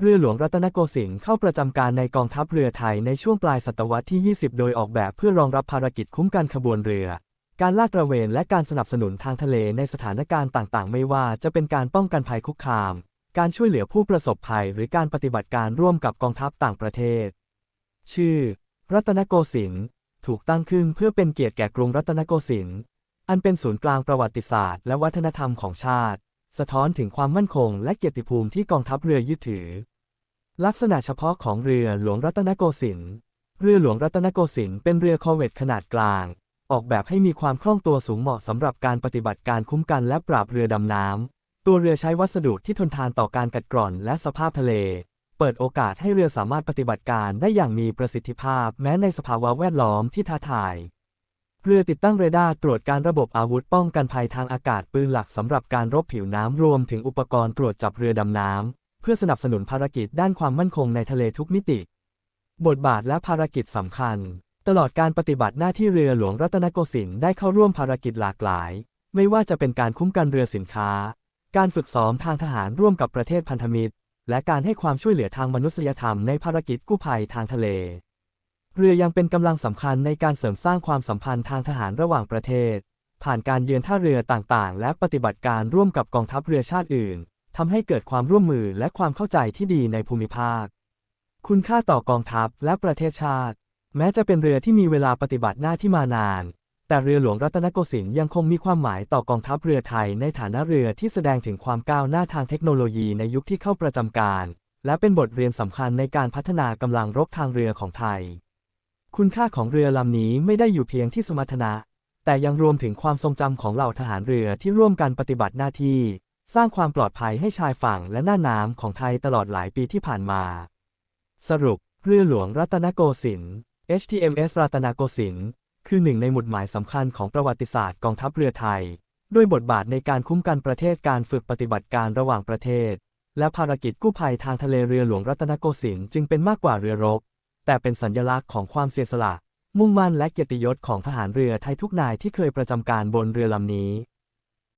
เรือหลวงรัตนโกสินทร์เข้าประจำการในกองทัพเรือไทยในช่วงปลายศตวรรษที่ 20 โดยออกแบบเพื่อรองรับภารกิจคุ้มกันขบวนเรือ การลาดตระเวนและการสนับสนุนทางทะเลในสถานการณ์ต่างๆ ไม่ว่าจะเป็นการป้องกันภัยคุกคาม การช่วยเหลือผู้ประสบภัย หรือการปฏิบัติการร่วมกับกองทัพต่างประเทศ ชื่อ รัตนโกสินทร์ถูกตั้งขึ้นเพื่อเป็นเกียรติแก่กรุงรัตนโกสินทร์อันเป็นศูนย์กลางประวัติศาสตร์และวัฒนธรรมของชาติ สะท้อนถึงความมั่นคงและเกียรติภูมิที่กองทัพเรือยึดถือ ลักษณะเฉพาะของเรือหลวงรัตนโกสินทร์ เรือหลวงรัตนโกสินทร์เป็นเรือคอเวตขนาดกลาง ออกแบบให้มีความคล่องตัวสูงเหมาะสำหรับการปฏิบัติการคุ้มกันและปราบเรือดำน้ำ ตัวเรือใช้วัสดุที่ทนทานต่อการกัดกร่อนและสภาพทะเล เปิดโอกาสให้เรือสามารถปฏิบัติการได้อย่างมีประสิทธิภาพแม้ในสภาวะแวดล้อมที่ท้าทาย เรือติดตั้งเรดาร์ตรวจการระบบอาวุธป้องกันภัยทางอากาศปืนหลักสำหรับการรบผิวน้ำรวมถึงอุปกรณ์ตรวจจับเรือดำน้ำเพื่อสนับสนุนภารกิจด้านความมั่นคงในทะเลทุกมิติ บทบาทและภารกิจสำคัญ ตลอดการปฏิบัติหน้าที่เรือหลวงรัตนโกสินทร์ได้เข้าร่วมภารกิจหลากหลาย ไม่ว่าจะเป็นการคุ้มกันเรือสินค้า การฝึกซ้อมทางทหารร่วมกับประเทศพันธมิตร และการให้ความช่วยเหลือทางมนุษยธรรมในภารกิจกู้ภัยทางทะเล เรือยังเป็นกำลังสำคัญในการเสริมสร้างความสัมพันธ์ทางทหารระหว่างประเทศ ผ่านการเยือนท่าเรือต่างๆ และปฏิบัติการร่วมกับกองทัพเรือชาติอื่นทำให้เกิดความร่วมมือและความเข้าใจที่ดีในภูมิภาค คุณค่าต่อกองทัพและประเทศชาติ แม้จะเป็นเรือที่มีเวลาปฏิบัติหน้าที่มานาน แต่เรือหลวงรัตนโกสินทร์ยังคงมีความหมายต่อกองทัพเรือไทยในฐานะเรือที่แสดงถึงความก้าวหน้าทางเทคโนโลยีในยุคที่เข้าประจำการ และเป็นบทเรียนสำคัญในการพัฒนากำลังรบทางเรือของไทย คุณค่าของเรือลำนี้ไม่ได้อยู่เพียงที่สมรรถนะ แต่ยังรวมถึงความทรงจำของเหล่าทหารเรือที่ร่วมกันปฏิบัติหน้าที่ สร้างความปลอดภัยให้ชายฝั่งและหน้าน้ำของไทยตลอดหลายปีที่ผ่านมา สรุป เรือหลวงรัตนโกสินทร์ HTMS รัตนโกสินทร์คือหนึ่งในหมุดหมายสำคัญของประวัติศาสตร์กองทัพเรือไทย ด้วยบทบาทในการคุ้มกันประเทศการฝึกปฏิบัติการระหว่างประเทศ และภารกิจกู้ภัยทางทะเลเรือหลวงรัตนโกสินทร์จึงเป็นมากกว่าเรือรบ แต่เป็นสัญลักษณ์ของความเสียสละ มุ่งมั่นและเกียรติยศของทหารเรือไทยทุกนายที่เคยประจำการบนเรือลำนี้